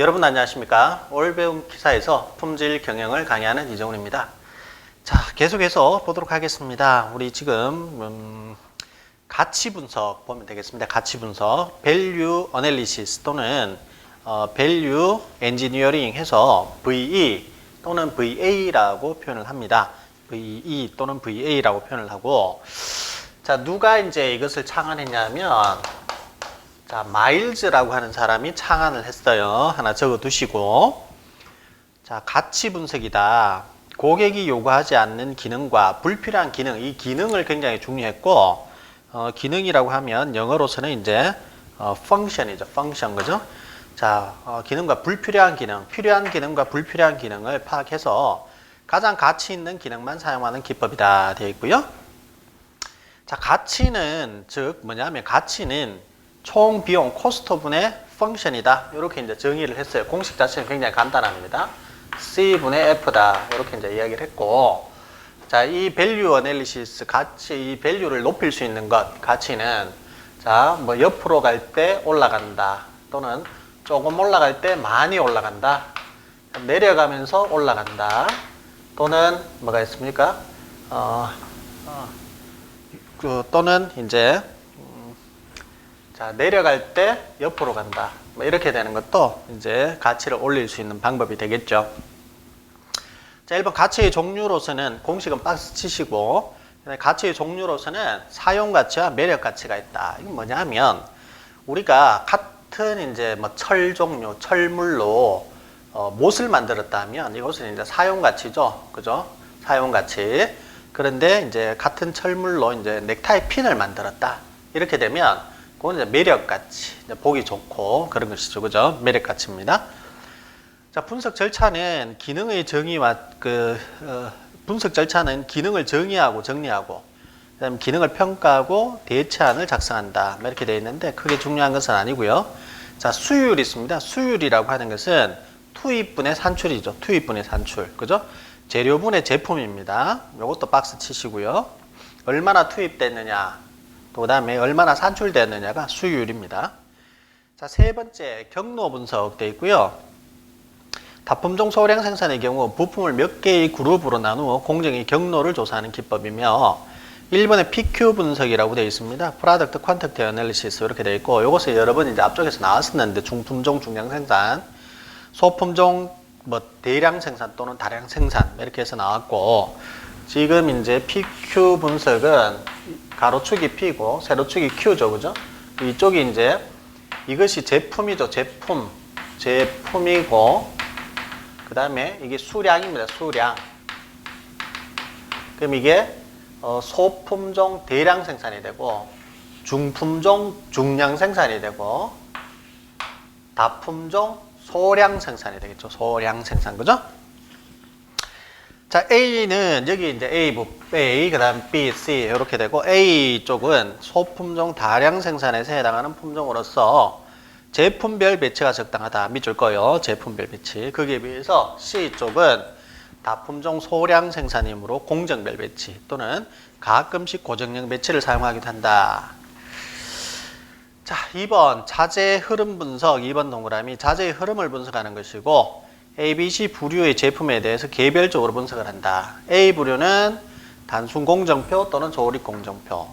여러분 안녕하십니까? 올 배움 기사에서 품질 경영을 강의하는 이정훈입니다. 자, 계속해서 보도록 하겠습니다. 우리 지금 음, 가치 분석 보면 되겠습니다. 가치 분석, value analysis 또는 어, value engineering 해서 VE 또는 VA라고 표현을 합니다. VE 또는 VA라고 표현을 하고 자, 누가 이제 이것을 창안했냐면 자, 마일즈라고 하는 사람이 창안을 했어요. 하나 적어 두시고. 자, 가치 분석이다. 고객이 요구하지 않는 기능과 불필요한 기능, 이 기능을 굉장히 중요했고, 어, 기능이라고 하면 영어로서는 이제 어, 펑션이죠. 펑션 그죠? 자, 어, 기능과 불필요한 기능, 필요한 기능과 불필요한 기능을 파악해서 가장 가치 있는 기능만 사용하는 기법이다 되어 있고요. 자, 가치는 즉 뭐냐면 가치는 총 비용 코스트분의 펑션이다. 이렇게 이제 정의를 했어요. 공식 자체는 굉장히 간단합니다. C분의 F다. 이렇게 이제 이야기를 했고 자, 이 밸류 어널리시스 가치 이 밸류를 높일 수 있는 것 가치는 자, 뭐 옆으로 갈 때 올라간다. 또는 조금 올라갈 때 많이 올라간다. 내려가면서 올라간다. 또는 뭐가 있습니까? 어, 어, 그 또는 이제 음, 자 내려갈 때 옆으로 간다. 뭐 이렇게 되는 것도 이제 가치를 올릴 수 있는 방법이 되겠죠. 자 1번 가치의 종류로서는 공식은 박스 치시고 가치의 종류로서는 사용 가치와 매력 가치가 있다. 이건 뭐냐면 우리가 같은 이제 뭐 철 종류, 철물로 어, 못을 만들었다면 이것은 이제 사용 가치죠. 그죠? 사용 가치. 그런데 이제 같은 철물로 이제 넥타이 핀을 만들었다. 이렇게 되면 그건 이제 매력 가치. 이제 보기 좋고 그런 것이죠. 그죠? 매력 가치입니다. 자, 분석 절차는 기능의 정의와 그 어, 분석 절차는 기능을 정의하고 정리하고 그다음에 기능을 평가하고 대체안을 작성한다. 뭐 이렇게 되어 있는데 크게 중요한 것은 아니고요. 자, 수율이 있습니다. 수율이라고 하는 것은 투입분의 산출이죠. 투입분의 산출. 그죠? 재료분의 제품입니다. 이것도 박스 치시고요. 얼마나 투입됐느냐, 또 그 다음에 얼마나 산출됐느냐가 수율입니다. 자, 세 번째 경로 분석 되어 있고요. 다품종 소량 생산의 경우 부품을 몇 개의 그룹으로 나누어 공정의 경로를 조사하는 기법이며 1번에 PQ 분석이라고 되어 있습니다. Product Quantity Analysis 이렇게 되어 있고 이것을 여러 번 이제 앞쪽에서 나왔었는데 중품종 중량 생산, 소품종 뭐 대량 생산 또는 다량 생산 이렇게 해서 나왔고 지금 이제 PQ 분석은 가로축이 P고 세로축이 Q죠, 그죠? 이쪽이 이제 이것이 제품이죠, 제품, 제품이고 그 다음에 이게 수량입니다, 수량. 그럼 이게 어, 소품종 대량 생산이 되고 중품종 중량 생산이 되고 다품종 소량 생산이 되겠죠. 소량 생산 그죠? 자, A는 여기 이제 A 부 A 그 다음 B, C 이렇게 되고 A 쪽은 소품종 다량 생산에서 해당하는 품종으로서 제품별 배치가 적당하다. 밑줄 거요. 제품별 배치. 거기에 비해서 C 쪽은 다품종 소량 생산이므로 공정별 배치 또는 가끔씩 고정형 배치를 사용하기도 한다. 자, 2번 자재 흐름 분석 2번 동그라미 자재의 흐름을 분석하는 것이고 A, B, C 부류의 제품에 대해서 개별적으로 분석을 한다. A 부류는 단순 공정표 또는 조립 공정표.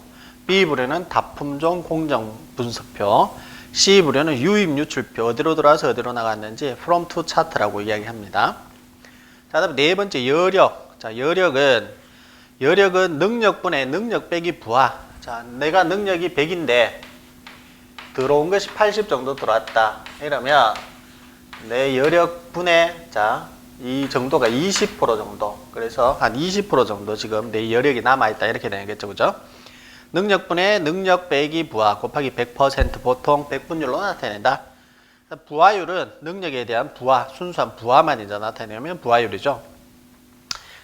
B 부류는 다품종 공정 분석표. C 부류는 유입 유출표 어디로 들어와서 어디로 나갔는지 from to chart라고 이야기합니다. 자, 다음 네 번째 여력. 자, 여력은 여력은 능력분의 능력 빼기 부하. 자, 내가 능력이 100인데 들어온 것이 80 정도 들어왔다. 이러면 내 여력분의 자, 이 정도가 20% 정도. 그래서 한 20% 정도 지금 내 여력이 남아 있다. 이렇게 되겠죠. 그죠? 능력분의 능력 빼기 부하 곱하기 100% 보통 100분율로 나타낸다. 부하율은 능력에 대한 부하, 순수한 부하만 이제 나타내면 부하율이죠.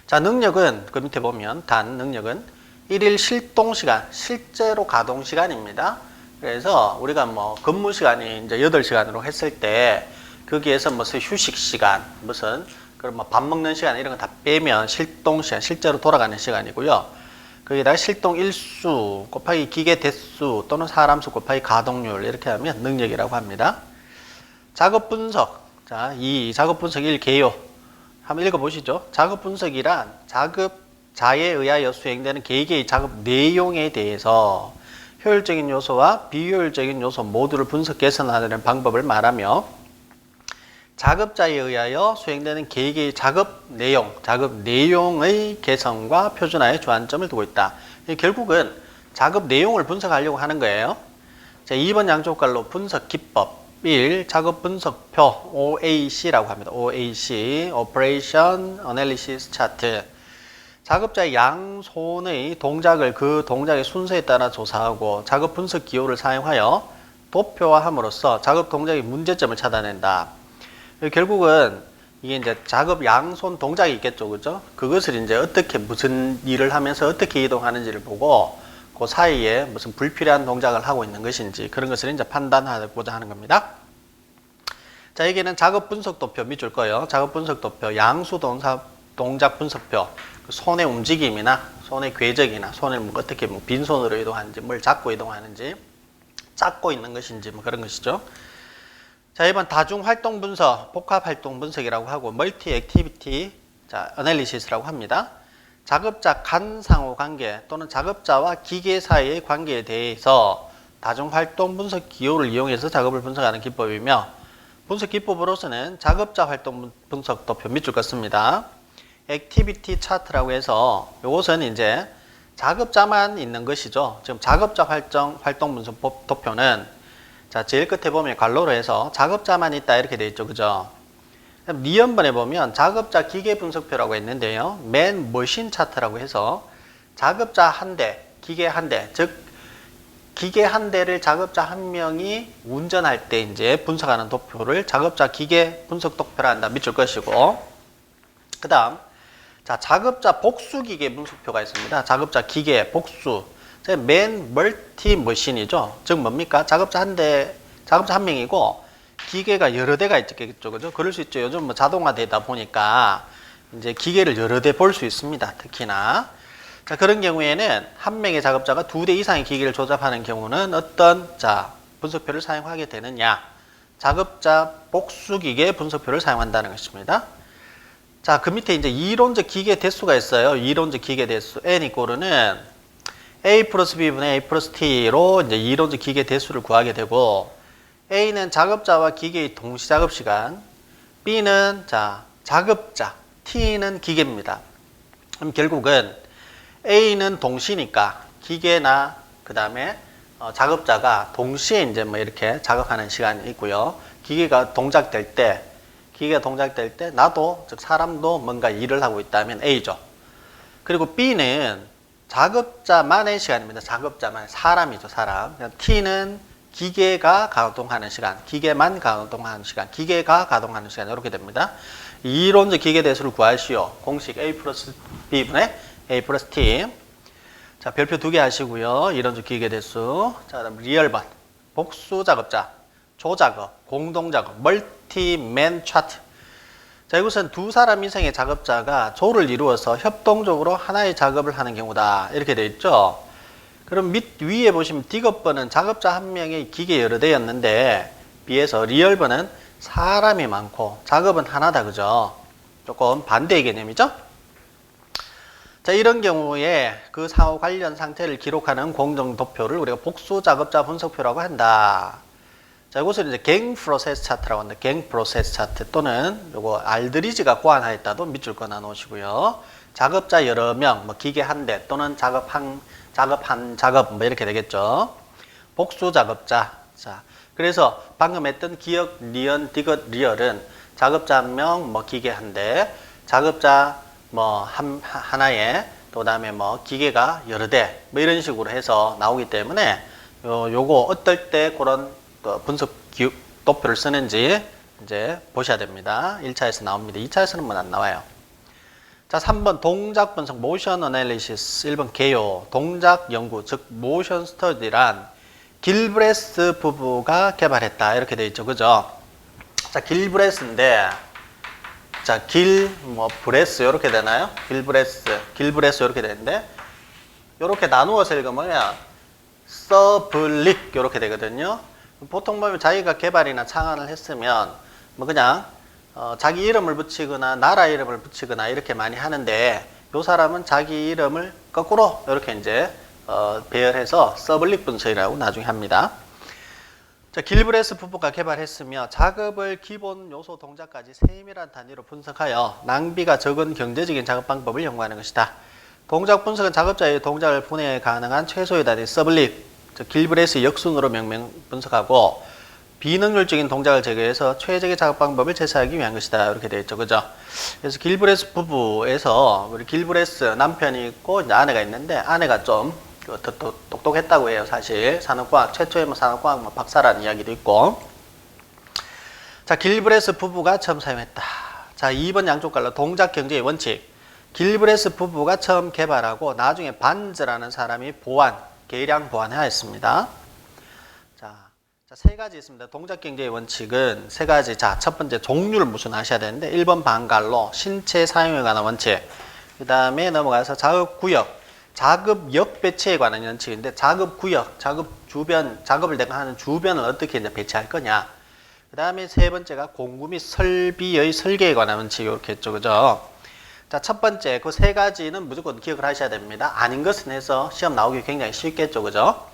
자, 능력은 그 밑에 보면 단 능력은 1일 실동 시간, 실제로 가동 시간입니다. 그래서 우리가 뭐 근무 시간이 이제 8시간으로 했을 때 거기에서 무슨 휴식 시간, 무슨 그런 뭐밥 먹는 시간 이런 거 다 빼면 실동 시간, 실제로 돌아가는 시간이고요. 거기다가 실동 일수 곱하기 기계 대수 또는 사람 수 곱하기 가동률 이렇게 하면 능력이라고 합니다. 작업 분석. 자, 이 작업 분석 1 개요. 한번 읽어 보시죠. 작업 분석이란 작업 자에 의하여 수행되는 개개의 작업 내용에 대해서 효율적인 요소와 비효율적인 요소 모두를 분석 개선하는 방법을 말하며 작업자에 의하여 수행되는 개개의 작업 내용, 작업 내용의 개선과 표준화에 주안점을 두고 있다. 이 결국은 작업 내용을 분석하려고 하는 거예요. 자, 2번 양쪽갈로 분석 기법 1. 작업 분석표 OAC라고 합니다. OAC Operation Analysis Chart 작업자의 양손의 동작을 그 동작의 순서에 따라 조사하고 작업 분석 기호를 사용하여 도표화함으로써 작업 동작의 문제점을 찾아낸다. 결국은 이게 이제 작업 양손 동작이 있겠죠, 그죠? 그것을 이제 어떻게 무슨 일을 하면서 어떻게 이동하는지를 보고 그 사이에 무슨 불필요한 동작을 하고 있는 것인지 그런 것을 이제 판단하고자 하는 겁니다. 자, 여기는 작업 분석 도표 밑줄 거예요. 작업 분석 도표, 양수 동사, 동작 분석표, 그 손의 움직임이나 손의 궤적이나 손을 뭐 어떻게 뭐 빈손으로 이동하는지, 뭘 잡고 이동하는지, 잡고 있는 것인지 뭐 그런 것이죠. 자, 이번 다중 활동 분석, 복합 활동 분석이라고 하고 멀티 액티비티 자, 어널리시스라고 합니다. 작업자 간 상호 관계 또는 작업자와 기계 사이의 관계에 대해서 다중 활동 분석 기호를 이용해서 작업을 분석하는 기법이며 분석 기법으로서는 작업자 활동 분석 도표 밑줄 긋습니다. 액티비티 차트라고 해서 이것은 이제 작업자만 있는 것이죠. 지금 작업자 활동 활동 분석 법- 도표는 자 제일 끝에 보면 관로로 해서 작업자만 있다 이렇게 돼 있죠, 그죠? 그럼 니은번에 보면 작업자 기계 분석표라고 있는데요. 맨 머신 차트라고 해서 작업자 한 대, 기계 한 대, 즉 기계 한 대를 작업자 한 명이 운전할 때 이제 분석하는 도표를 작업자 기계 분석 도표라 한다 밑줄 것이고 그다음 자 작업자 복수 기계 분석표가 있습니다. 작업자 기계 복수 자, 맨 멀티 머신이죠. 즉 뭡니까? 작업자 한 대, 작업자 한 명이고 기계가 여러 대가 있겠죠, 그죠? 그럴 수 있죠. 요즘 뭐 자동화되다 보니까 이제 기계를 여러 대 볼 수 있습니다. 특히나 자 그런 경우에는 한 명의 작업자가 두 대 이상의 기계를 조잡하는 경우는 어떤 자 분석표를 사용하게 되느냐? 작업자 복수 기계 분석표를 사용한다는 것입니다. 자, 그 밑에 이제 이론적 기계 대수가 있어요. 이론적 기계 대수 n 이꼬르는 a 플러스 b분의 a 플러스 t로 이제 이론적 기계 대수를 구하게 되고 a는 작업자와 기계의 동시 작업 시간, b는 자 작업자, t는 기계입니다. 그럼 결국은 a는 동시니까 기계나 그 다음에 어, 작업자가 동시에 이제 뭐 이렇게 작업하는 시간이 있고요. 기계가 동작될 때 기계가 동작될 때 나도 즉 사람도 뭔가 일을 하고 있다면 A죠. 그리고 B는 작업자만의 시간입니다. 작업자만 사람이죠, 사람. T는 기계가 가동하는 시간, 기계만 가동하는 시간, 기계가 가동하는 시간 이렇게 됩니다. 이론적 기계 대수를 구하시오. 공식 A 플러스 B분의 A 플러스 T. 자, 별표 두 개 하시고요. 이론적 기계 대수. 자, 그다음 리얼번. 복수 작업자. 조작업, 공동 작업, 멀티맨 차트. 자, 이것은 두 사람 이상의 작업자가 조를 이루어서 협동적으로 하나의 작업을 하는 경우다. 이렇게 되어 있죠. 그럼 밑 위에 보시면 딕업번은 작업자 한 명의 기계 여러 대였는데 비해서 리얼번은 사람이 많고 작업은 하나다. 그죠? 조금 반대의 개념이죠? 자, 이런 경우에 그 사후 관련 상태를 기록하는 공정 도표를 우리가 복수 작업자 분석표라고 한다. 자, 이것을 이제 갱 프로세스 차트라고 합니다. 갱 프로세스 차트 또는 요거 알드리지가 고안하였다도 밑줄 꺼놔 놓으시고요. 작업자 여러 명, 뭐 기계 한 대 또는 작업 한 작업 한 작업 뭐 이렇게 되겠죠. 복수 작업자. 자, 그래서 방금 했던 기억 리언 디귿 리얼은 작업자 한 명, 뭐 기계 한 대, 작업자 뭐 한 하나에 또 그다음에 뭐 기계가 여러 대, 뭐 이런 식으로 해서 나오기 때문에 요 요거 어떨 때 그런 그 분석 기 도표를 쓰는지 이제 보셔야 됩니다. 1차에서 나옵니다. 2차에서는 뭐 안 나와요. 자, 3번 동작 분석 모션 어널리시스 1번 개요 동작 연구 즉 모션 스터디란 길브레스 부부가 개발했다 이렇게 돼 있죠. 그죠? 자, 길브레스인데 자, 길 뭐 브레스 이렇게 되나요? 길브레스, 길브레스 이렇게 되는데 이렇게 나누어서 읽으면 서블릭 이렇게 되거든요. 보통 보면 자기가 개발이나 창안을 했으면 뭐 그냥 어, 자기 이름을 붙이거나 나라 이름을 붙이거나 이렇게 많이 하는데 요 사람은 자기 이름을 거꾸로 이렇게 이제 어, 배열해서 서블릭 분석이라고 나중에 합니다. 자, 길브레스 부부가 개발했으며 작업을 기본 요소 동작까지 세밀한 단위로 분석하여 낭비가 적은 경제적인 작업 방법을 연구하는 것이다. 동작 분석은 작업자의 동작을 분해 가능한 최소의 단위 서블립, 즉 길브레스 역순으로 명명 분석하고 비능률적인 동작을 제거해서 최적의 작업 방법을 제시하기 위한 것이다. 이렇게 되어 있죠. 그죠? 그래서 길브레스 부부에서 우리 길브레스 남편이 있고 이제 아내가 있는데 아내가 좀 그, 똑똑했다고 해요. 사실 산업과학 최초의 뭐 산업과학 뭐 박사라는 이야기도 있고. 자, 길브레스 부부가 처음 사용했다. 자, 2번 양쪽 갈로 동작 경제의 원칙. 길브레스 부부가 처음 개발하고 나중에 반즈라는 사람이 보완, 계량 보완하였습니다. 자, 자, 세 가지 있습니다. 동작 경제의 원칙은 세 가지. 자, 첫 번째 종류를 무슨 아셔야 되는데 1번 방갈로 신체 사용에 관한 원칙. 그다음에 넘어가서 작업 구역. 작업 역 배치에 관한 원칙인데 작업 구역, 작업 주변, 작업을 내가 하는 주변을 어떻게 이제 배치할 거냐. 그 다음에 세 번째가 공구 및 설비의 설계에 관한 원칙 이렇게 했죠. 그죠? 자, 첫 번째 그 세 가지는 무조건 기억을 하셔야 됩니다. 아닌 것은 해서 시험 나오기 굉장히 쉽겠죠. 그죠?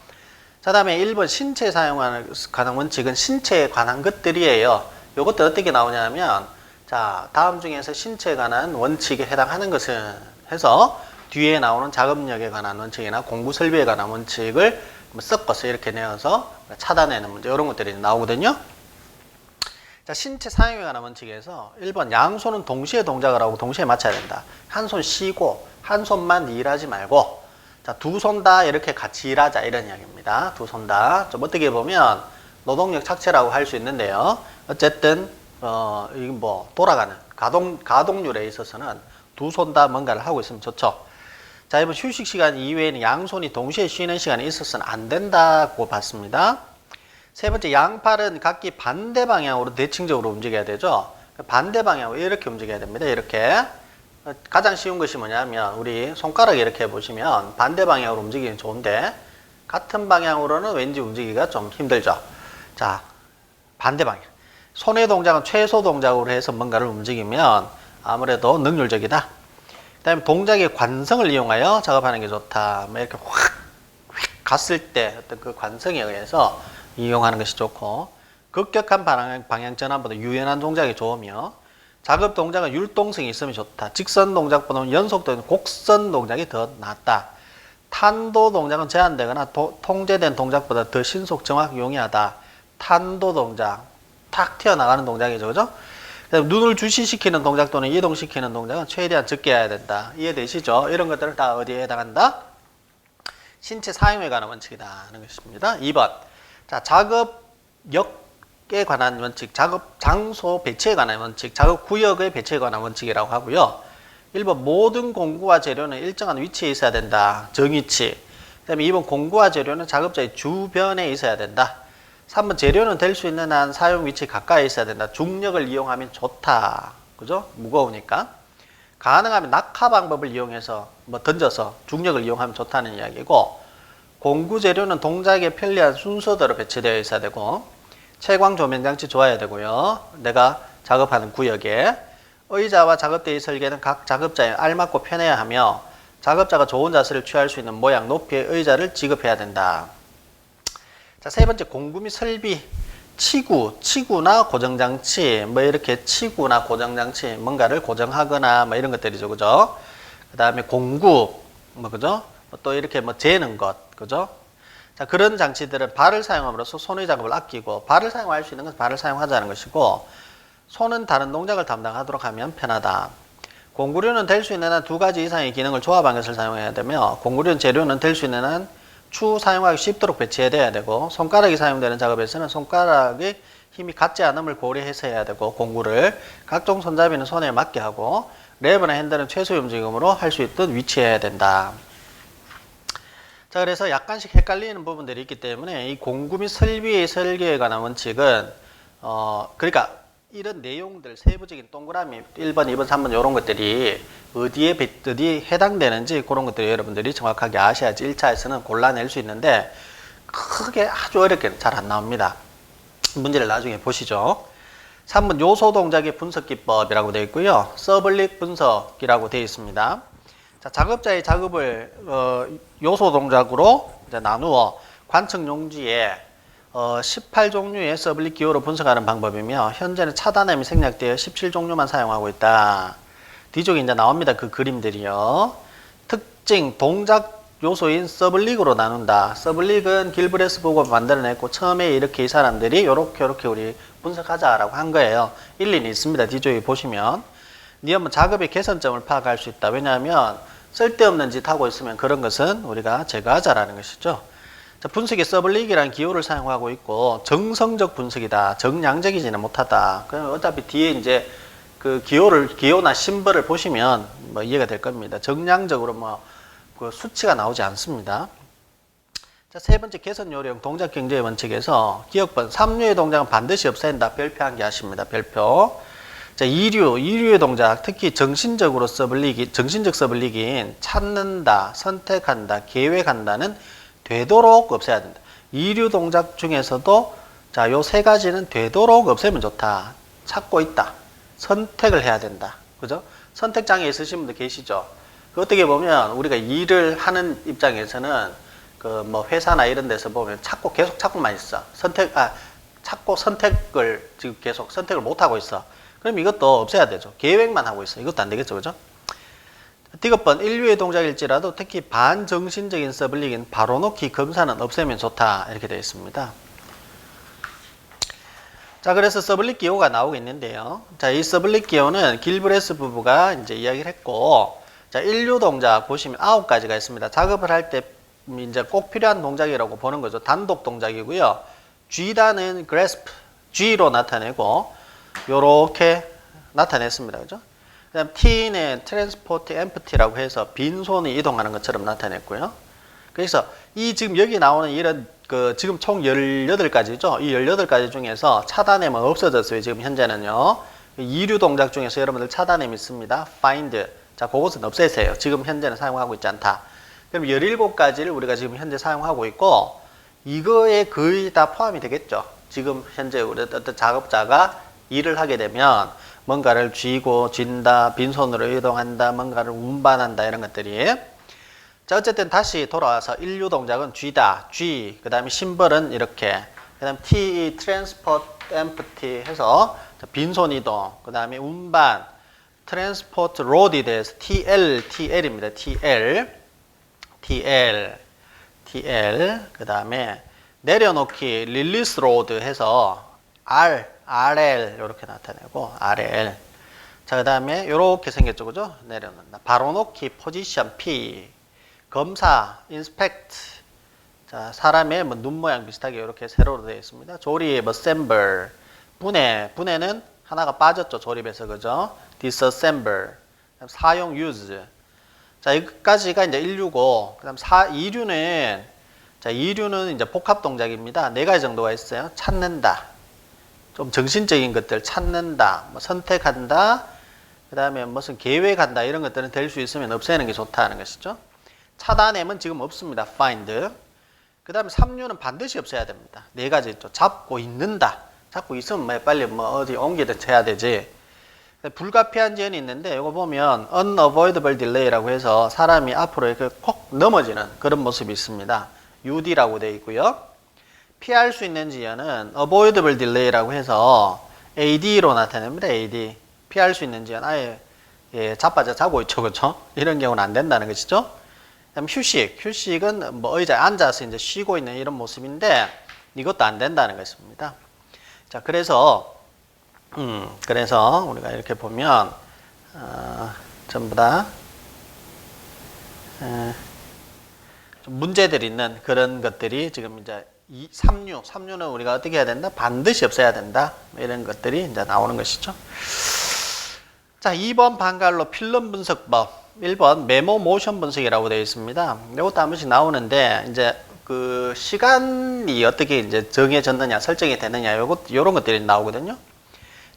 자, 다음에 1번 신체 사용하는 관한 원칙은 신체에 관한 것들이에요. 요것도 어떻게 나오냐면 자, 다음 중에서 신체에 관한 원칙에 해당하는 것은 해서 뒤에 나오는 작업력에 관한 원칙이나 공구 설비에 관한 원칙을 뭐 섞어서 이렇게 내어서 차단해는 문제 이런 것들이 나오거든요. 자, 신체 사용에 관한 원칙에서 1번 양손은 동시에 동작을 하고 동시에 맞춰야 된다. 한 손 쉬고 한 손만 일하지 말고 자, 두 손 다 이렇게 같이 일하자 이런 이야기입니다. 두 손 다. 좀 어떻게 보면 노동력 착취라고 할 수 있는데요. 어쨌든 어, 이건 뭐 돌아가는 가동 가동률에 있어서는 두 손 다 뭔가를 하고 있으면 좋죠. 자, 이번 휴식 시간 이외에는 양손이 동시에 쉬는 시간이 있어서는 안 된다고 봤습니다. 세 번째, 양팔은 각기 반대 방향으로 대칭적으로 움직여야 되죠. 반대 방향으로 이렇게 움직여야 됩니다. 이렇게. 가장 쉬운 것이 뭐냐면, 우리 손가락 이렇게 해보시면 반대 방향으로 움직이면 좋은데, 같은 방향으로는 왠지 움직이기가 좀 힘들죠. 자, 반대 방향. 손의 동작은 최소 동작으로 해서 뭔가를 움직이면 아무래도 능률적이다. 그다음에 동작의 관성을 이용하여 작업하는 게 좋다. 뭐 이렇게 확, 휙 갔을 때 어떤 그 관성에 의해서 이용하는 것이 좋고 급격한 방향, 방향 전환보다 유연한 동작이 좋으며 작업 동작은 율동성이 있으면 좋다. 직선 동작보다는 연속된 곡선 동작이 더 낫다. 탄도 동작은 제한되거나 도, 통제된 동작보다 더 신속 정확 용이하다. 탄도 동작, 탁 튀어나가는 동작이죠, 그죠? 눈을 주시시키는 동작 또는 이동시키는 동작은 최대한 적게 해야 된다. 이해되시죠? 이런 것들을 다 어디에 해당한다? 신체 사용에 관한 원칙이다 하는 것입니다. 2번. 자, 작업역에 관한 원칙, 작업 장소 배치에 관한 원칙, 작업 구역의 배치에 관한 원칙이라고 하고요. 1번 모든 공구와 재료는 일정한 위치에 있어야 된다. 정위치. 그다음에 2번 공구와 재료는 작업자의 주변에 있어야 된다. 3번 재료는 될 수 있는 한 사용 위치 가까이 있어야 된다. 중력을 이용하면 좋다. 그죠? 무거우니까. 가능하면 낙하 방법을 이용해서 뭐 던져서 중력을 이용하면 좋다는 이야기고 공구 재료는 동작에 편리한 순서대로 배치되어 있어야 되고 채광 조명 장치 좋아야 되고요. 내가 작업하는 구역에 의자와 작업대의 설계는 각 작업자에 알맞고 편해야 하며 작업자가 좋은 자세를 취할 수 있는 모양, 높이의 의자를 지급해야 된다. 자, 세 번째 공구 및 설비. 치구, 치구나 고정장치, 뭐 이렇게 치구나 고정장치, 뭔가를 고정하거나 뭐 이런 것들이죠. 그죠? 그 다음에 공구, 뭐 그죠? 뭐또 이렇게 뭐 재는 것, 그죠? 자, 그런 장치들은 발을 사용함으로써 손의 작업을 아끼고 발을 사용할 수 있는 것은 발을 사용하자는 것이고 손은 다른 동작을 담당하도록 하면 편하다. 공구류는 될 수 있는 한 두 가지 이상의 기능을 조합한 것을 사용해야 되며 공구류는 재료는 될 수 있는 한추 사용하기 쉽도록 배치해야 되고 손가락이 사용되는 작업에서는 손가락의 힘이 같지 않음을 고려해서 해야 되고 공구를 각종 손잡이는 손에 맞게 하고 레버나 핸들은 최소의 움직임으로 할 수 있도록 위치해야 된다. 자 그래서 약간씩 헷갈리는 부분들이 있기 때문에 이 공구 및 설비의 설계에 관한 원칙은 어 그러니까 이런 내용들 세부적인 동그라미 1번, 2번, 3번 이런 것들이 어디에 배- 어디에 해당되는지 그런 것들을 여러분들이 정확하게 아셔야지 1차에서는 골라낼 수 있는데 크게 아주 어렵게 잘 안 나옵니다. 문제를 나중에 보시죠. 3번 요소 동작의 분석 기법이라고 되어 있고요. 서블릭 분석이라고 되어 있습니다. 자, 작업자의 작업을 어, 요소 동작으로 이제 나누어 관측 용지에 어, 18종류의 서블릭 기호로 분석하는 방법이며 현재는 차단함이 생략되어 17종류만 사용하고 있다. 뒤쪽에 이제 나옵니다. 그 그림들이요. 특징 동작 요소인 서블릭으로 나눈다. 서블릭은 길브레스 보고 만들어냈고 처음에 이렇게 이 사람들이 요렇게 요렇게 우리 분석하자라고 한 거예요. 일리는 있습니다. 뒤쪽에 보시면. 니 한번 작업의 개선점을 파악할 수 있다. 왜냐하면 쓸데없는 짓 하고 있으면 그런 것은 우리가 제거하자라는 것이죠. 자, 분석에 서블릭이라는 기호를 사용하고 있고 정성적 분석이다. 정량적이지는 못하다. 그럼 어차피 뒤에 이제 그 기호를 기호나 심벌을 보시면 뭐 이해가 될 겁니다. 정량적으로 뭐 그 수치가 나오지 않습니다. 자, 세 번째 개선 요령 동작 경제의 원칙에서 기억번 3류의 동작은 반드시 한다. 별표 한개 하십니다. 별표. 자, 2류, 2류의 동작, 특히 정신적으로 서블릭이, 정신적 서블릭인 찾는다, 선택한다, 계획한다는 되도록 없애야 된다. 2류 동작 중에서도 자, 요 세 가지는 되도록 없애면 좋다. 찾고 있다. 선택을 해야 된다. 그죠? 선택장애 있으신 분들 계시죠? 그 어떻게 보면 우리가 일을 하는 입장에서는 그 뭐 회사나 이런 데서 보면 찾고 계속 찾고만 있어. 선택, 아, 찾고 선택을 지금 계속 선택을 못 하고 있어. 그럼 이것도 없애야 되죠. 계획만 하고 있어. 이것도 안 되겠죠. 그죠? 디귿번 인류의 동작일지라도 특히 반정신적인 서블릭인 바로놓기 검사는 없애면 좋다. 이렇게 되어 있습니다. 자, 그래서 서블릭 기호가 나오고 있는데요. 자, 이 서블릭 기호는 길브레스 부부가 이제 이야기를 했고, 자, 인류 동작 보시면 아홉 가지가 있습니다. 작업을 할 때 이제 꼭 필요한 동작이라고 보는 거죠. 단독 동작이고요. G단은 grasp, G로 나타내고, 요렇게 나타냈습니다. 그죠? 그 다음 T는 transport empty라고 해서 빈손이 이동하는 것처럼 나타냈고요. 그래서 이 지금 여기 나오는 이런 그 지금 총 18가지죠. 이 18가지 중에서 차단함은 없어졌어요. 지금 현재는요. 이류 동작 중에서 여러분들 차단함이 있습니다. find. 자, 그것은 없애세요. 지금 현재는 사용하고 있지 않다. 그럼 17가지를 우리가 지금 현재 사용하고 있고 이거에 거의 다 포함이 되겠죠. 지금 현재 우리 어떤 작업자가 일을 하게 되면 뭔가를 쥐고 쥔다, 빈손으로 이동한다, 뭔가를 운반한다 이런 것들이 자 어쨌든 다시 돌아와서 인류 동작은 쥐다, 쥐, 그 다음에 심벌은 이렇게 그 다음 T, transport, empty 해서 빈손 이동, 그 다음에 운반, transport road에 대해서 TL, TL입니다. TL, TL, TL, 그 다음에 내려놓기, release road 해서 R, RL 이렇게 나타내고 RL 자, 그 다음에 이렇게 생겼죠, 그죠? 내려놓는다. 바로 놓기, 포지션 P, 검사, 인스펙트. 자, 사람의 뭐 눈 모양 비슷하게 이렇게 세로로 되어 있습니다. 조립, assemble, 분해, 분해는 하나가 빠졌죠, 조립에서 그죠? 그다음 사용, use. 자, 여기까지가 이제 1류고, 그다음 4, 2류는 자, 2류는 이제 복합 동작입니다. 네 가지 정도가 있어요. 찾는다. 좀 정신적인 것들 찾는다, 뭐 선택한다, 그 다음에 무슨 계획한다 이런 것들은 될 수 있으면 없애는 게 좋다는 것이죠. 차단함은 지금 없습니다. find. 그 다음에 3류는 반드시 없애야 됩니다. 네 가지 있죠. 잡고 있는다. 잡고 있으면 뭐 빨리 뭐 어디 옮기든 해야 되지. 불가피한 지연이 있는데 이거 보면 unavoidable delay라고 해서 사람이 앞으로 이렇게 콕 넘어지는 그런 모습이 있습니다. UD라고 되어 있고요. 피할 수 있는 지연은 avoidable delay라고 해서 AD로 나타냅니다. AD. 피할 수 있는 지연 아예 예, 자빠져 자고 있죠. 그렇죠? 이런 경우는 안 된다는 것이죠. 그다음 휴식. 휴식은 뭐 의자에 앉아서 이제 쉬고 있는 이런 모습인데 이것도 안 된다는 것입니다. 자, 그래서 음, 그래서 우리가 이렇게 보면 어, 전부 다 에, 좀 문제들 있는 그런 것들이 지금 이제 이 3류, 3류는 우리가 어떻게 해야 된다? 반드시 없애야 된다. 뭐 이런 것들이 이제 나오는 것이죠. 자, 2번 반갈로 필름 분석법, 1번 메모 모션 분석이라고 되어 있습니다. 이것도 한 번씩 나오는데 이제 그 시간이 어떻게 이제 정해졌느냐, 설정이 되느냐, 요것 요런 것들이 나오거든요.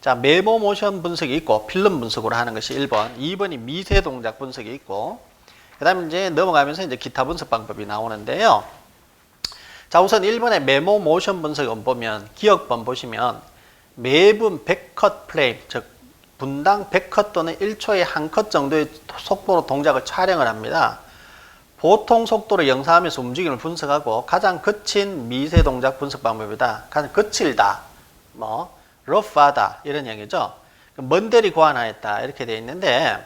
자, 메모 모션 분석이 있고 필름 분석으로 하는 것이 1번, 2번이 미세 동작 분석이 있고 그 다음에 이제 넘어가면서 이제 기타 분석 방법이 나오는데요. 자, 우선 1번의 메모 모션 분석을 보면 기억번 보시면 매분 100컷 프레임, 즉 분당 100컷 또는 1초에 한 컷 정도의 속도로 동작을 촬영을 합니다. 보통 속도로 영상하면서 움직임을 분석하고 가장 거친 미세 동작 분석 방법이다. 가장 거칠다, 뭐 러프하다 이런 얘기죠. 먼데리 고안하였다 이렇게 되어 있는데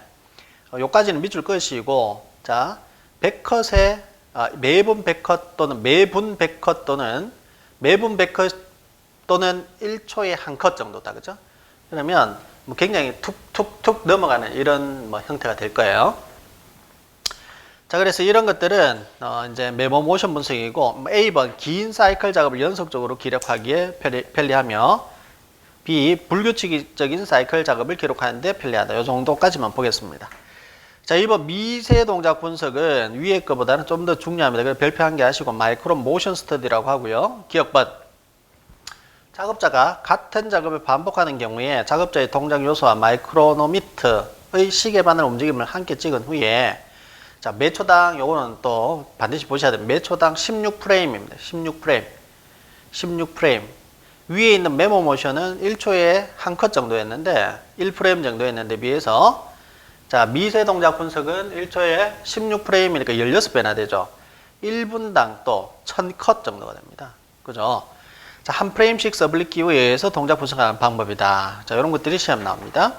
어, 요까지는 밑줄 끄시고 자 100컷에 아, 매분 100컷 또는 매분 100컷 또는 매분 100컷 또는 1초에 한 컷 정도다 그죠? 그러면 뭐 굉장히 툭툭툭 넘어가는 이런 뭐 형태가 될 거예요. 자, 그래서 이런 것들은 어 이제 메모 모션 분석이고 뭐 A번 긴 사이클 작업을 연속적으로 기록하기에 편리, 편리하며 B 불규칙적인 사이클 작업을 기록하는데 편리하다. 이 정도까지만 보겠습니다. 자, 이번 미세 동작 분석은 위에 거보다는 좀 더 중요합니다. 그래서 별표 한 개 하시고 마이크로 모션 스터디라고 하고요. 기억번 작업자가 같은 작업을 반복하는 경우에 작업자의 동작 요소와 마이크로노미터의 시계바늘 움직임을 함께 찍은 후에 자, 매 초당 요거는 또 반드시 보셔야 됩니다. 매 초당 16프레임입니다. 16프레임. 16프레임. 위에 있는 메모 모션은 1초에 한 컷 정도였는데 1프레임 정도였는데 비해서 자, 미세 동작 분석은 1초에 16프레임이니까 16배나 되죠. 1분당 또 1000컷 정도가 됩니다. 그죠? 자, 한 프레임씩 서블릿 기호에 의해서 동작 분석하는 방법이다. 자, 이런 것들이 시험 나옵니다.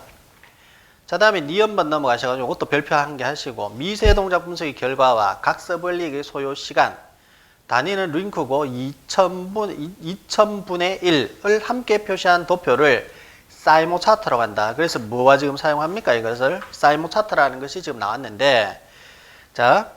자, 다음에 니언번 넘어가셔가지고 이것도 별표 한 개 하시고 미세 동작 분석의 결과와 각 서블릭의 소요 시간 단위는 링크고 2000분, 2000분의 1을 함께 표시한 도표를 사이모 차트라고 한다. 그래서 뭐와 지금 사용합니까? 이것을 사이모 차트라는 것이 지금 나왔는데 자,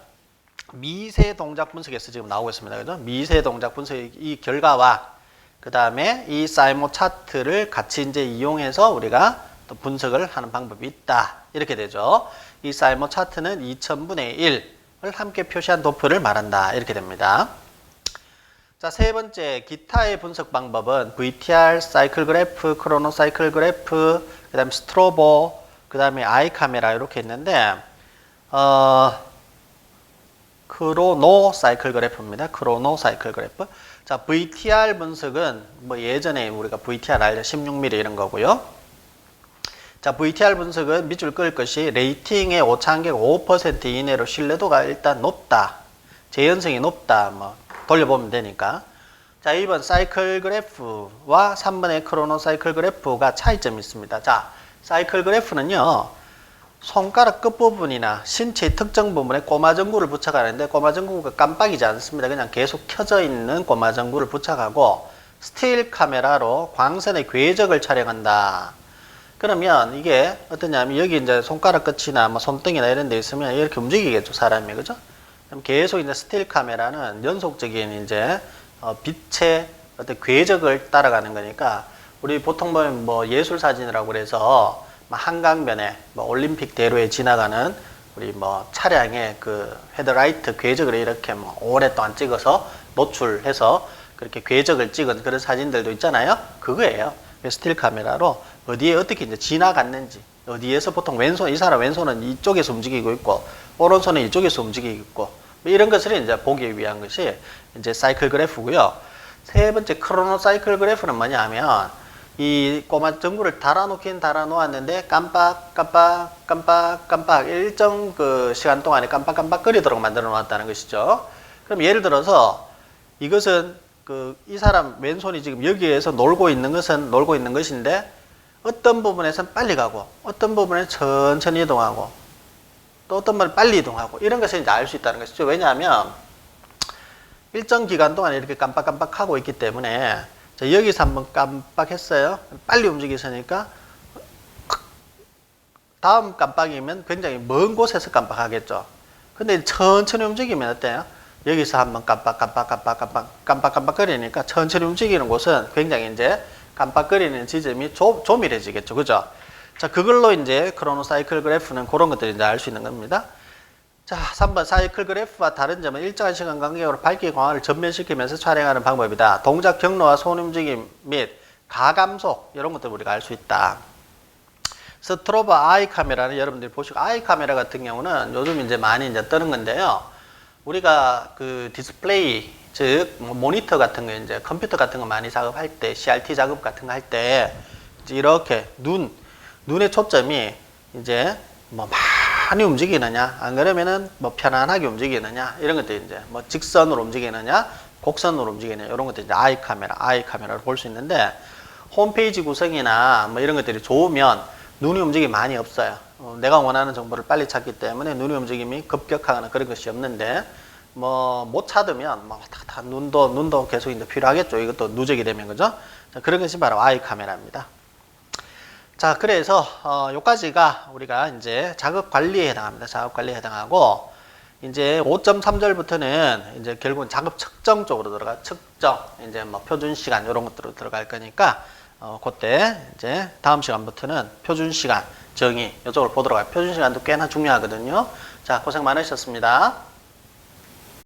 미세 동작 분석에서 지금 나오고 있습니다. 그죠? 미세 동작 분석의 이 결과와 그 다음에 이 사이모 차트를 같이 이제 이용해서 우리가 또 분석을 하는 방법이 있다. 이렇게 되죠. 이 사이모 차트는 2000분의 1을 함께 표시한 도표를 말한다. 이렇게 됩니다. 자, 세 번째 기타의 분석 방법은 VTR, 사이클 그래프, 크로노 사이클 그래프, 그다음에 스트로보, 그다음에 아이 카메라 이렇게 있는데 어 크로노 사이클 그래프입니다. 크로노 사이클 그래프. 자, VTR 분석은 뭐 예전에 우리가 VTR 알죠? 16mm 이런 거고요. 자, VTR 분석은 밑줄 끌 것이 레이팅의 오차한계가 5% 이내로 신뢰도가 일단 높다. 재현성이 높다. 뭐 돌려보면 되니까. 자, 2번 사이클 그래프와 3번의 크로노 사이클 그래프가 차이점이 있습니다. 자, 사이클 그래프는요. 손가락 끝부분이나 신체의 특정 부분에 꼬마전구를 부착하는데 꼬마전구가 깜빡이지 않습니다. 그냥 계속 켜져 있는 꼬마전구를 부착하고 스틸 카메라로 광선의 궤적을 촬영한다. 그러면 이게 어떠냐면 여기 이제 손가락 끝이나 뭐 손등이나 이런 데 있으면 이렇게 움직이겠죠, 사람이. 그죠? 그럼 계속 이제 스틸 카메라는 연속적인 이제 어, 빛의 어떤 궤적을 따라가는 거니까 우리 보통 보면 뭐 예술 사진이라고 그래서 뭐 한강변에 뭐 올림픽 대로에 지나가는 우리 뭐 차량의 그 헤드라이트 궤적을 이렇게 뭐 오랫동안 찍어서 노출해서 그렇게 궤적을 찍은 그런 사진들도 있잖아요. 그거예요. 스틸 카메라로 어디에 어떻게 이제 지나갔는지 어디에서 보통 왼손 이 사람 왼손은 이쪽에서 움직이고 있고 오른손은 이쪽에서 움직이고 있고 뭐 이런 것을 이제 보기 위한 것이 이제 사이클 그래프고요. 세 번째 크로노 사이클 그래프는 뭐냐면 이 꼬마 전구를 달아놓긴 달아놓았는데 깜빡 깜빡 깜빡 깜빡 일정 그 시간 동안에 깜빡깜빡 거리도록 만들어 놓았다는 것이죠. 그럼 예를 들어서 이것은 그 이 사람 왼손이 지금 여기에서 놀고 있는 것은 놀고 있는 것인데 어떤 부분에서는 빨리 가고 어떤 부분에 천천히 이동하고 또 어떤 부분은 빨리 이동하고 이런 것을 이제 알 수 있다는 것이죠. 왜냐하면 일정 기간 동안 이렇게 깜빡깜빡 하고 있기 때문에 자, 여기서 한번 깜빡했어요. 빨리 움직이시니까 다음 깜빡이면 굉장히 먼 곳에서 깜빡하겠죠. 근데 천천히 움직이면 어때요? 여기서 한번 깜빡 깜빡 깜빡 깜빡 깜빡 깜빡거리니까 천천히 움직이는 곳은 굉장히 이제 깜빡거리는 지점이 조, 조밀해지겠죠. 그죠? 자, 그걸로 이제 크로노 사이클 그래프는 그런 것들을 이제 알 수 있는 겁니다. 자, 3번 사이클 그래프와 다른 점은 일정한 시간 간격으로 밝기 광활을 전면시키면서 촬영하는 방법이다. 동작 경로와 손 움직임 및 가감속 이런 것들 우리가 알 수 있다. 스트로보 아이 카메라는 여러분들이 보시고 아이 카메라 같은 경우는 요즘 이제 많이 이제 뜨는 건데요. 우리가 그 디스플레이 즉뭐 모니터 같은 거 이제 컴퓨터 같은 거 많이 작업할 때 CRT 작업 같은 거 할 때 이렇게 눈 눈의 초점이 이제 뭐 많이 움직이느냐 안 그러면은 뭐 편안하게 움직이느냐 이런 것들 이제 뭐 직선으로 움직이느냐 곡선으로 움직이느냐 이런 것들 이제 아이 카메라 아이 카메라로 볼수 있는데 홈페이지 구성이나 뭐 이런 것들이 좋으면 눈이 움직임이 많이 없어요. 어, 내가 원하는 정보를 빨리 찾기 때문에 눈의 움직임이 급격하거나 그런 것이 없는데 뭐 못 찾으면 뭐 다, 다 눈도 눈도 계속 이제 필요하겠죠. 이것도 누적이 되면 그죠? 자, 그런 것이 바로 아이 카메라입니다. 자, 그래서 어, 요까지가 우리가 이제 작업 관리에 해당합니다. 작업 관리에 해당하고 이제 5.3절부터는 이제 결국은 작업 측정 쪽으로 들어가 측정 이제 뭐 표준 시간 이런 것들로 들어갈 거니까 어, 그때 이제 다음 시간부터는 표준 시간 정의 이쪽으로 보도록 할게요. 표준 시간도 꽤나 중요하거든요. 자, 고생 많으셨습니다.